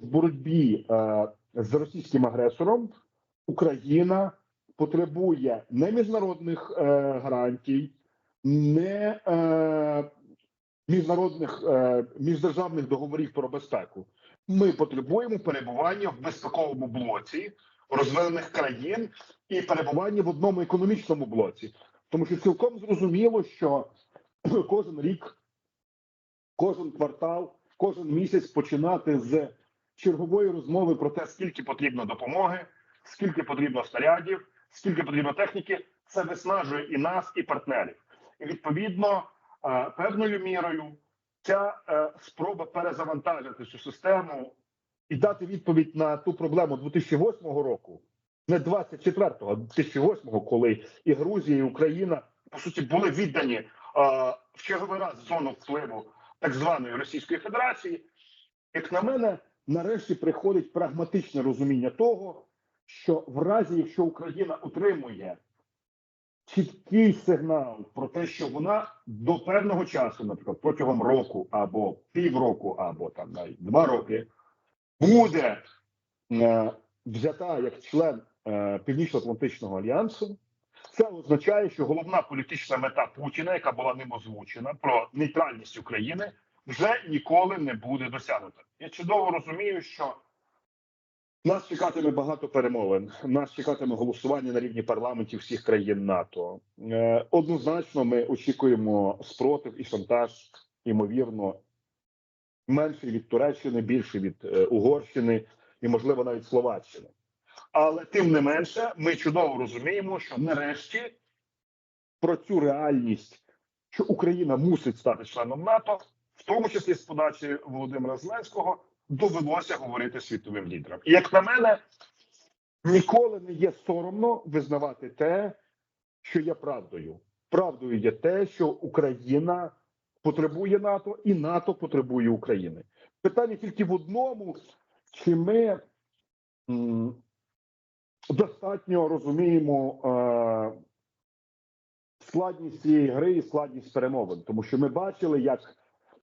в боротьбі е, з російським агресором Україна потребує не міжнародних е, гарантій, не е, міжнародних міждержавних договорів про безпеку. Ми потребуємо перебування в безпековому блоці розвинених країн і перебування в одному економічному блоці, тому що цілком зрозуміло, що кожен рік, кожен квартал, кожен місяць починати з чергової розмови про те, скільки потрібно допомоги, скільки потрібно снарядів, скільки потрібно техніки, це виснажує і нас, і партнерів. І відповідно е, певною мірою ця е, спроба перезавантажити цю систему і дати відповідь на ту проблему 2008 року, не 24-го, а 2008-го, коли і Грузія, і Україна по суті були віддані е, в черговий раз зону впливу так званої Російської Федерації. Як на мене, нарешті приходить прагматичне розуміння того, що в разі, якщо Україна отримує чіткий сигнал про те, що вона до певного часу, наприклад, протягом року або півроку, або там навіть два роки, буде е, взята як член е, Північно-Атлантичного альянсу, це означає, що головна політична мета Путіна, яка була ним озвучена, про нейтральність України, вже ніколи не буде досягнута. Я чудово розумію, що нас чекатиме багато перемовин. Нас чекатиме голосування на рівні парламентів всіх країн НАТО. Е, однозначно, ми очікуємо спротив і шантаж, ймовірно, менший від Туреччини, більший від е, Угорщини і, можливо, навіть Словаччини. Але тим не менше, ми чудово розуміємо, що нарешті про цю реальність, що Україна мусить стати членом НАТО, в тому числі з подачі Володимира Зеленського, довелося говорити світовим лідерам. І як на мене, ніколи не є соромно визнавати те, що є правдою. Правдою є те, що Україна потребує НАТО, і НАТО потребує України. Питання тільки в одному: чи ми достатньо розуміємо е, складність цієї гри і складність перемовин, тому що ми бачили, як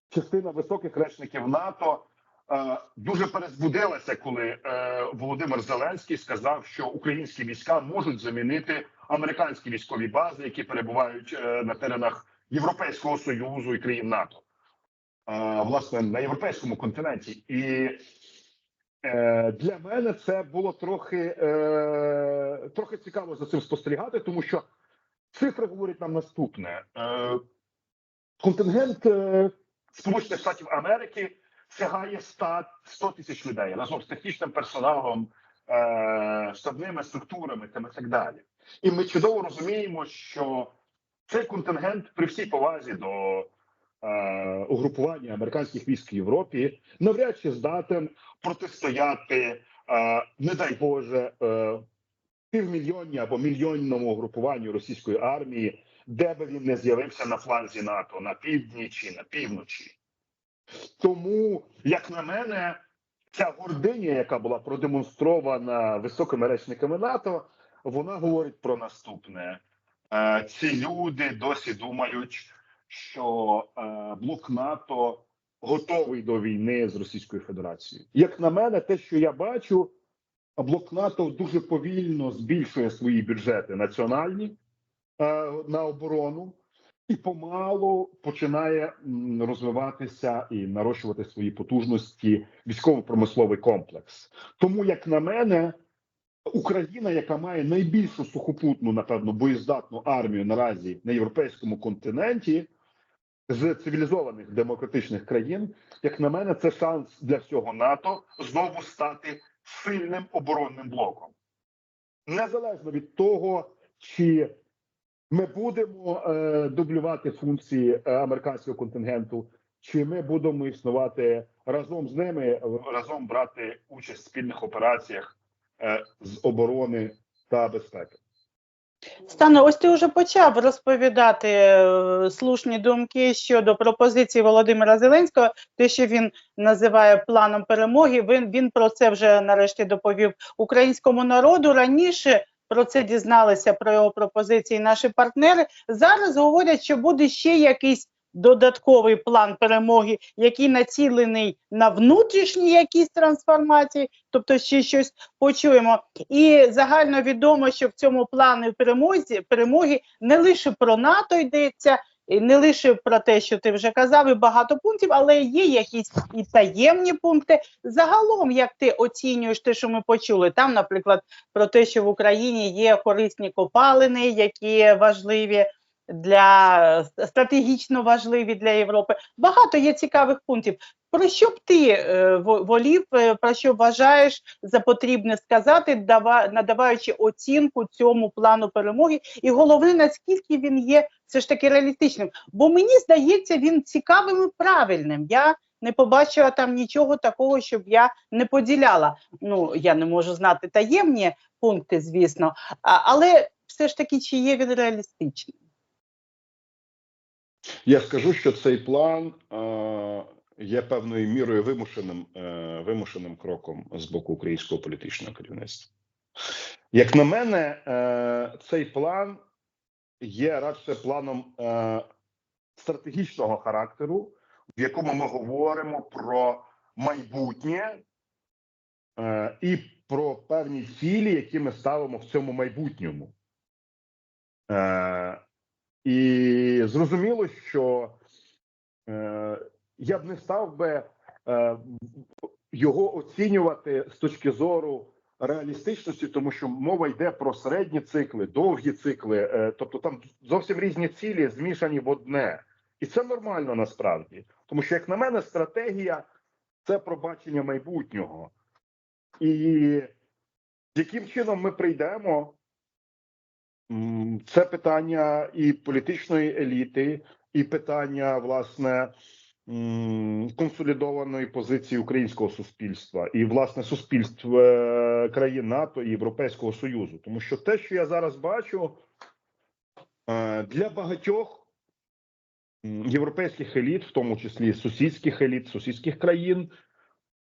частина високих речників НАТО е, дуже перезбудилася, коли е, Володимир Зеленський сказав, що українські війська можуть замінити американські військові бази, які перебувають е, на теренах Європейського союзу і країн НАТО, е, власне на європейському континенті, і е, для мене це було трохи, е, трохи цікаво за цим спостерігати, тому що цифри говорять нам наступне: е, контингент е, Сполучених Штатів Америки сягає 100, 100 тисяч людей разом з технічним персоналом, е, штабними структурами там і так далі. І ми чудово розуміємо, що цей контингент при всій повазі до е, угрупування американських військ в Європі навряд чи здатен протистояти, е, не дай Боже, е, півмільйонні або мільйонному угрупуванню російської армії, де би він не з'явився на фланзі НАТО на півдні чи на півночі. Тому, як на мене, ця гординя, яка була продемонстрована високими речниками НАТО, вона говорить про наступне: Е, ці люди досі думають, що е, блок НАТО готовий до війни з Російською Федерацією. Як на мене, те, що я бачу, блок НАТО дуже повільно збільшує свої бюджети національні на оборону. І помалу починає розвиватися і нарощувати свої потужності військово-промисловий комплекс. Тому, як на мене, Україна, яка має найбільшу сухопутну, напевно, боєздатну армію наразі на європейському континенті з цивілізованих демократичних країн, як на мене, це шанс для всього НАТО знову стати сильним оборонним блоком, незалежно від того, чи ми будемо е, дублювати функції е, американського контингенту, чи ми будемо існувати разом з ними, разом брати участь в спільних операціях е, з оборони та безпеки. Стане, ось ти вже почав розповідати е, слушні думки щодо пропозиції Володимира Зеленського, те, що він називає планом перемоги. Він, він про це вже нарешті доповів українському народу. Раніше про це дізналися про його пропозиції наші партнери. Зараз говорять, що буде ще якийсь додатковий план перемоги, який націлений на внутрішні якісь трансформації, тобто ще щось почуємо. І загально відомо, що в цьому плані перемозі перемоги не лише про НАТО йдеться. Не лише про те, що ти вже казав, і багато пунктів, але є якісь і таємні пункти. Загалом, як ти оцінюєш те, що ми почули, там, наприклад, про те, що в Україні є корисні копалини, які важливі для стратегічно важливі для Європи. Багато є цікавих пунктів. Про що б ти е, волів, е, про що вважаєш за потрібне сказати, дава, надаваючи оцінку цьому плану перемоги, і головне, наскільки він є все ж таки реалістичним? Бо мені здається, він цікавим і правильним. Я не побачила там нічого такого, щоб я не поділяла. Ну я не можу знати таємні пункти, звісно, але все ж таки, чи є він реалістичним? Я скажу, що цей план е, є певною мірою вимушеним, е, вимушеним кроком з боку українського політичного керівництва. Як на мене, е, цей план є радше планом стратегічного характеру, в якому ми говоримо про майбутнє і про певні цілі, які ми ставимо в цьому майбутньому. І зрозуміло, що е, я б не став би е, його оцінювати з точки зору реалістичності, тому що мова йде про середні цикли, довгі цикли, е, тобто там зовсім різні цілі змішані в одне. І це нормально насправді. Тому що, як на мене, стратегія це пробачення майбутнього. І яким чином ми прийдемо Це питання і політичної еліти, і питання власне консолідованої позиції українського суспільства і власне суспільств е, країн НАТО і Європейського Союзу. Тому що те, що я зараз бачу, е, для багатьох європейських еліт, в тому числі сусідських еліт, сусідських країн,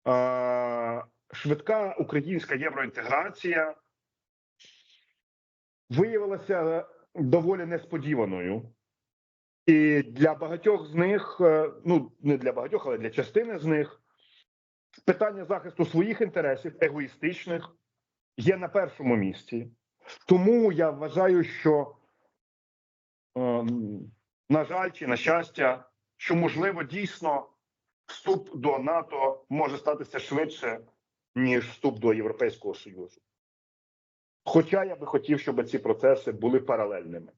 е, швидка українська євроінтеграція виявилася доволі несподіваною. І для багатьох з них, е, ну не для багатьох, але для частини з них, питання захисту своїх інтересів, егоїстичних, є на першому місці. Тому я вважаю, що, е, на жаль, чи на щастя, що можливо дійсно вступ до НАТО може статися швидше, ніж вступ до Європейського Союзу. Хоча я би хотів, щоб ці процеси були паралельними.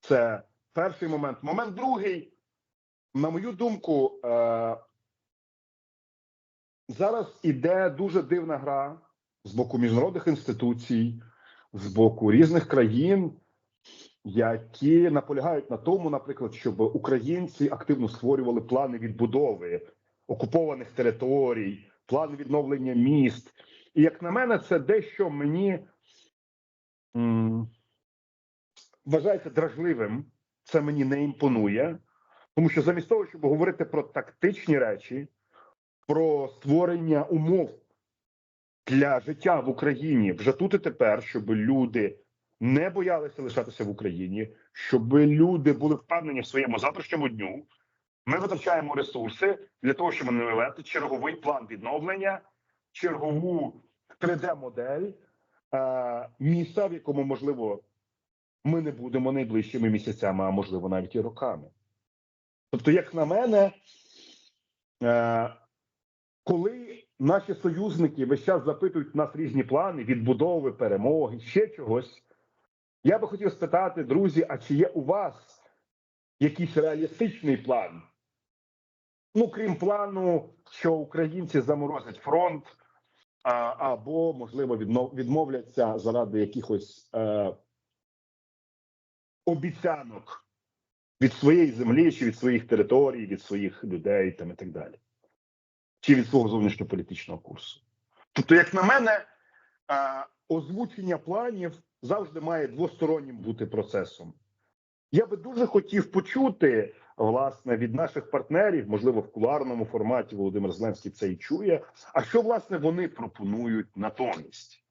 Це перший момент. Момент другий, на мою думку, е- зараз іде дуже дивна гра з боку міжнародних інституцій, з боку різних країн, які наполягають на тому, наприклад, щоб українці активно створювали плани відбудови окупованих територій, плани відновлення міст. І як на мене, це дещо мені вважається дражливим. Це мені не імпонує, тому що замість того, щоб говорити про тактичні речі, про створення умов для життя в Україні вже тут і тепер, щоб люди не боялися лишатися в Україні, щоб люди були впевнені в своєму завтрашньому дню. Ми витрачаємо ресурси для того, щоб навести черговий план відновлення, чергову 3D-модель е, міста, в якому можливо ми не будемо найближчими місяцями, а можливо навіть і роками. Тобто, як на мене, е, коли наші союзники весь час запитують нас різні плани відбудови, перемоги, ще чогось, я би хотів спитати, друзі, а чи є у вас якийсь реалістичний план? Ну, крім плану, що українці заморозять фронт, або, можливо, відмовляться заради якихось е, обіцянок від своєї землі, чи від своїх територій, від своїх людей там і так далі, чи від свого зовнішньополітичного курсу. Тобто, як на мене, е, озвучення планів завжди має двостороннім бути процесом. Я би дуже хотів почути власне від наших партнерів, можливо, в куларному форматі Володимир Зеленський це і чує. А що власне вони пропонують натомість?